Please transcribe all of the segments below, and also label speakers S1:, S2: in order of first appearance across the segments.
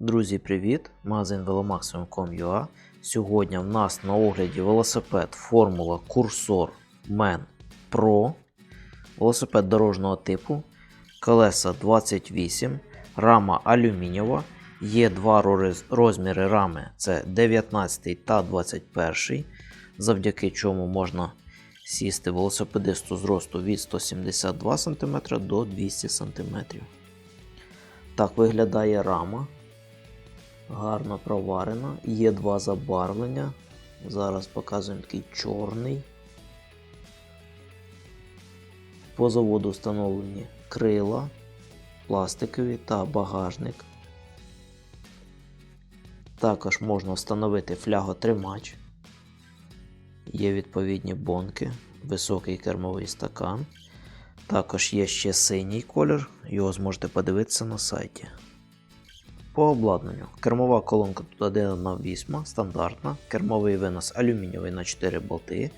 S1: Друзі, привіт! Магазин velomaximum.com.ua Сьогодні в нас на огляді велосипед Формула Cursor Men Pro. Велосипед дорожнього типу, колеса 28, рама алюмінієва. Є два розміри рами це 19 та 21, завдяки чому можна сісти велосипедисту з росту від 172 см до 200 см. Так виглядає рама. Гарно проварена. Є два забарвлення. Зараз показуємо такий чорний. По заводу встановлені крила, пластикові та багажник. Також можна встановити фляготримач. Є відповідні бонки, високий кермовий стакан. Також є ще синій колір, його зможете подивитися на сайті. По обладнанню. Кермова колонка тут 1 на 8 стандартна. Кермовий винос алюмінієвий на 4 болти.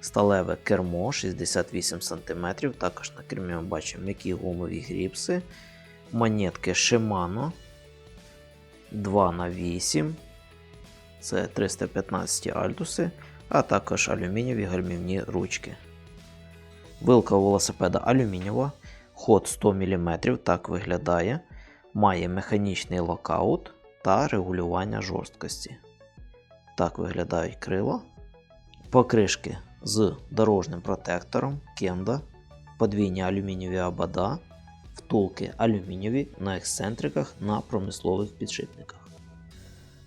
S1: Сталеве кермо 68 см. Також на кермі ми бачимо м'які гумові гріпси. Монетки Shimano 2 на 8 Це 315 альтуси, а також алюмінієві гальмівні ручки. Вилка у велосипеда алюмінієва, ход 100 мм, так виглядає. Має механічний локаут та регулювання жорсткості. Так виглядають крила. Покришки з дорожнім протектором Кенда, подвійні алюмінієві обода, втулки алюмінієві на ексцентриках на промислових підшипниках.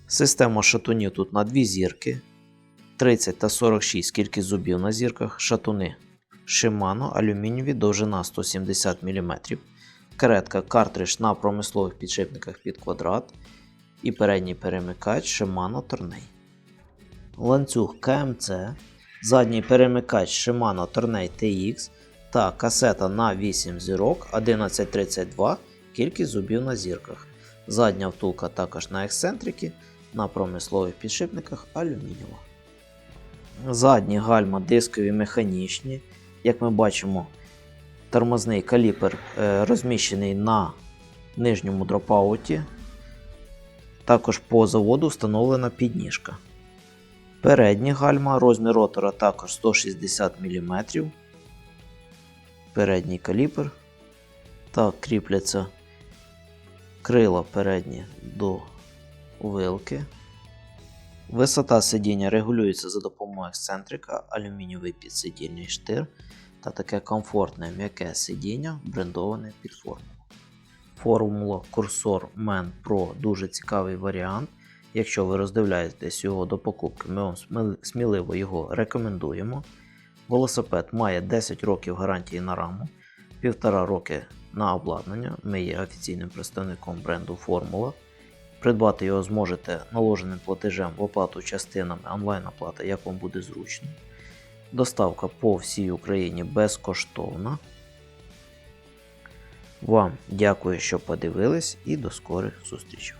S1: Система шатунів тут на дві зірки. 30 та 46 кількість зубів на зірках, шатуни Shimano алюмінієві довжина 170 мм, каретка картридж на промислових підшипниках під квадрат і передній перемикач Shimano Tourney. Ланцюг КМЦ, задній перемикач Shimano Tourney TX та касета на 8 зірок 1132 кількість зубів на зірках. Задня втулка також на ексцентрики, на промислових підшипниках алюмінієва. Задні гальма дискові механічні. Як ми бачимо, тормозний каліпер е, розміщений на нижньому дропауті. Також по заводу встановлена підніжка. Передні гальма, розмір ротора також 160 мм. Передній каліпер. Так, кріпляться крила передні до вилки. Висота сидіння регулюється за допомогою ексцентрика, алюмінієвий підсидільний штир та таке комфортне м'яке сидіння, брендоване під формулу. Формула Cursor Man Pro дуже цікавий варіант. Якщо ви роздивляєтесь його до покупки, ми вам сміливо його рекомендуємо. Велосипед має 10 років гарантії на раму, 1,5 роки на обладнання. Ми є офіційним представником бренду Формула. Придбати його зможете наложеним платежем в оплату частинами онлайн-оплата, як вам буде зручно. Доставка по всій Україні безкоштовна. Вам дякую, що подивились, і до скорих зустрічей.